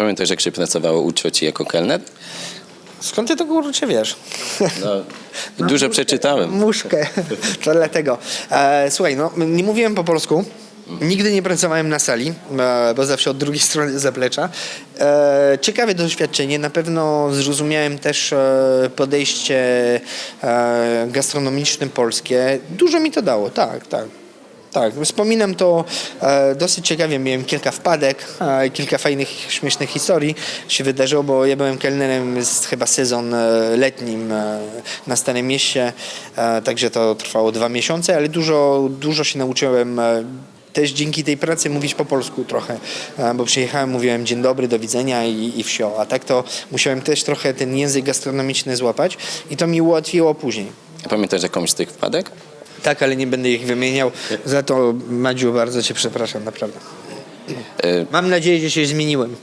Pamiętasz, jak się pracowało u cioci jako kelner? Skąd ty to kurczę wiesz? No, dużo przeczytałem. Muszkę, to dlatego. E, słuchaj, no nie mówiłem po polsku. Nigdy nie pracowałem na sali, e, bo zawsze od drugiej strony zaplecza. E, ciekawe doświadczenie. Na pewno zrozumiałem też e, podejście gastronomiczne polskie. Dużo mi to dało, tak, tak. Tak, wspominam to e, dosyć ciekawie. Miałem kilka wpadek, e, kilka fajnych, śmiesznych historii się wydarzyło, bo ja byłem kelnerem jest chyba sezon e, letnim e, na Starym Mieście, e, także to trwało dwa miesiące, ale dużo, dużo się nauczyłem e, też dzięki tej pracy mówić po polsku trochę, e, bo przyjechałem, mówiłem dzień dobry, do widzenia i, i wsio, a tak to musiałem też trochę ten język gastronomiczny złapać i to mi ułatwiło później. Pamiętasz jakąś z tych wpadek? Tak, ale nie będę ich wymieniał. Za to, Madziu, bardzo cię przepraszam, naprawdę. E, Mam nadzieję, że się zmieniłem.